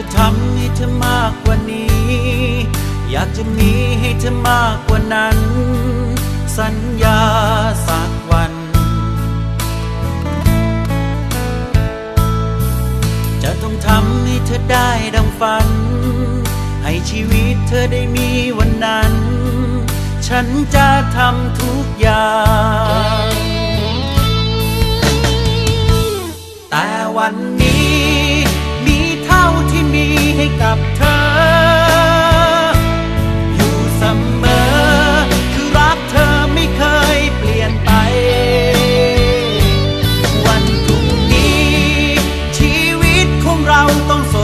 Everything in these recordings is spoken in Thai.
จะทำให้เธอมากกว่านี้ อยากจะมีให้เธอมากกว่านั้น สัญญาสักวัน จะต้องทำให้เธอได้ดังฝัน ให้ชีวิตเธอได้มีวันนั้น ฉันจะทำทุกอย่าง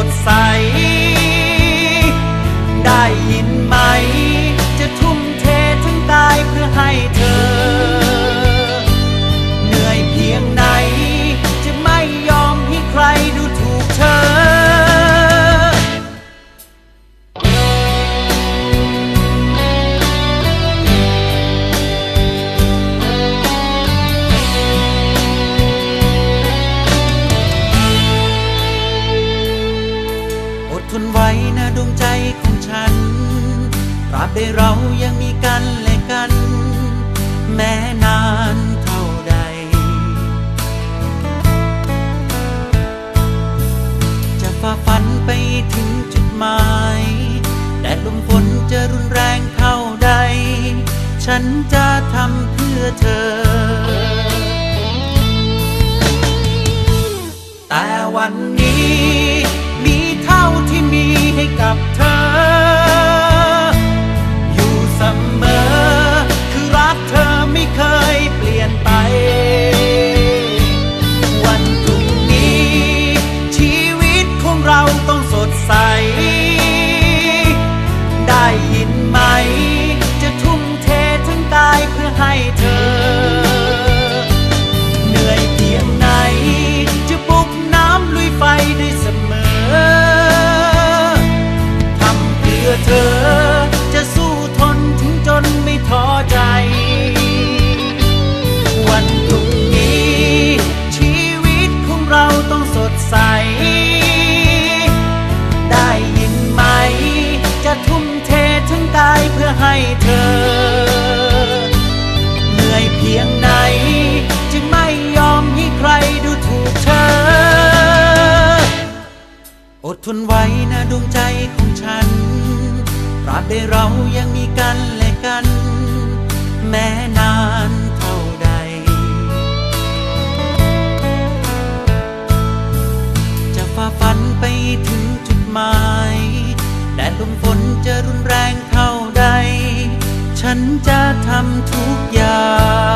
ดใส ตราบใดเรายังมีกันและกัน แม้นานเท่าใด จะฝ่าฟันไปถึงจุดหมายแดดลมฝนจะรุนแรงเท่าใด ฉันจะทำเพื่อเธอ ให้เธอ เหนื่อยเพียงไหน จะปลุกน้ำลุยไฟได้เสมอ ทำเพื่อเธอ จะสู้ทนถึงจนไม่ท้อใจ วันพรุ่งนี้ ชีวิตของเราต้องสดใส ได้ยินไหม จะทุ่มเททั้งกายเพื่อให้เธอ อดทนไว้นะดวงใจของฉันตราบใดเรายังมีกันและกัน แม้นานเท่าใด จะฝ่าฟันไปถึงจุดหมายแดดลมฝนจะรุนแรงเท่าใด ฉันจะทำทุกอย่าง